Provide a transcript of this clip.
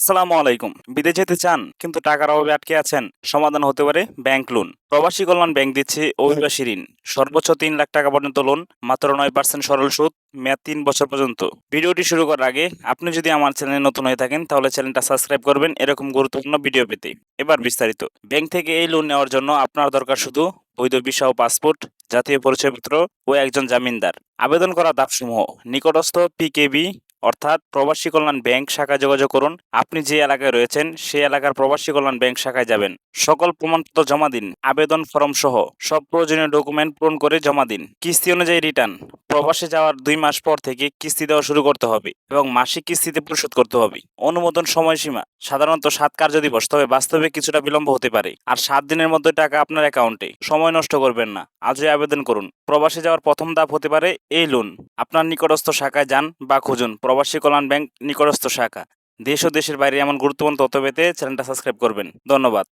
আসসালামু আলাইকুম। বিদেশ যেতে চান, কিন্তু টাকার অভাবে আটকে আছেন, সমাধান হতে পারে ব্যাংক লোন। প্রবাসী কল্যাণ ব্যাংক দিচ্ছে অভিবাসী ঋণ। সর্বোচ্চ তিন লাখ টাকা পর্যন্ত লোন, মাত্র নয় পার্সেন্ট সরল সুদ, মেয়াদ তিন বছর পর্যন্ত। ভিডিওটি শুরু করার আগে, আপনি যদি আমার চ্যানেলে নতুন হয়ে থাকেন, তাহলে চ্যানেলটা সাবস্ক্রাইব করবেন এরকম গুরুত্বপূর্ণ ভিডিও পেতে। এবার বিস্তারিত। ব্যাংক থেকে এই লোন নেওয়ার জন্য আপনার দরকার শুধু বৈধ ভিসা ও পাসপোর্ট, জাতীয় পরিচয়পত্র ও একজন জামিনদার। আবেদন করা ধাপসমূহ নিকটস্থ পিকেবি অর্থাৎ প্রবাসী কল্যাণ ব্যাংক শাখায় যোগাযোগ করুন। আপনি যে এলাকায় রয়েছেন, সেই এলাকার প্রবাসী কল্যাণ ব্যাংক শাখায় যাবেন। সকল প্রমাণপত্র জমা দিন, আবেদন ফর্ম সহ সব প্রয়োজনীয় ডকুমেন্ট পূরণ করে জমা দিন। কিস্তি অনুযায়ী রিটার্ন প্রবাসে যাওয়ার দুই মাস পর থেকে কিস্তি দেওয়া শুরু করতে হবে এবং মাসিক কিস্তিতে পরিশোধ করতে হবে। অনুমোদন সময়সীমা, সাধারণত সাত কার্য দিবস তবে বাস্তবে কিছুটা বিলম্ব হতে পারে। আর সাত দিনের মধ্যে টাকা আপনার অ্যাকাউন্টে। সময় নষ্ট করবেন না। আজই আবেদন করুন। প্রবাসে যাওয়ার প্রথম ধাপ হতে পারে এই লোন আপনার নিকটস্থ শাখায় যান বা খুঁজুন। প্রবাসী কল্যাণ ব্যাংক নিকটস্থ শাখা। দেশ ও দেশের বাইরে এমন গুরুত্বপূর্ণ তথ্য পেতে চ্যানেলটা সাবস্ক্রাইব করবেন। ধন্যবাদ।